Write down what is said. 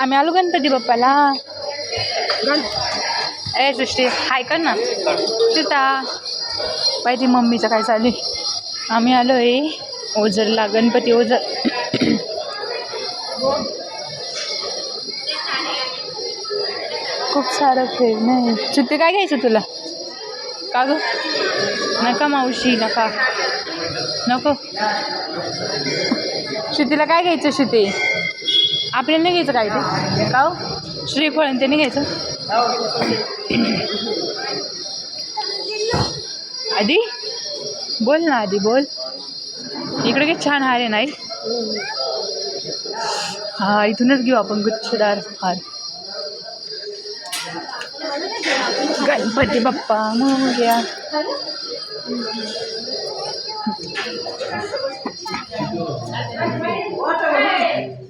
आम्ही आलो गणपती बाप्पाला. ए सृष्टी हाय कर ना. सीता पाहिजे मम्मीचं काय चालू आहे? आम्ही आलो आहे ओझरला गणपती ओझर. खूप सारं खेळणं आहे. सुट्टी काय घ्यायचं तुला? का ग? नका मावशी नका. नको. श्रुतीला काय घ्यायचं श्रुती आपल्याला नाही घ्यायचं काय ते? का हो? श्रीफळ ते नाही घ्यायचं? आधी बोल ना आधी बोल. इकडे काही छान हार आहे नाही हा इथूनच घेऊ आपण गुच्छदार हार. गणपती बाप्पा मोरया. बसते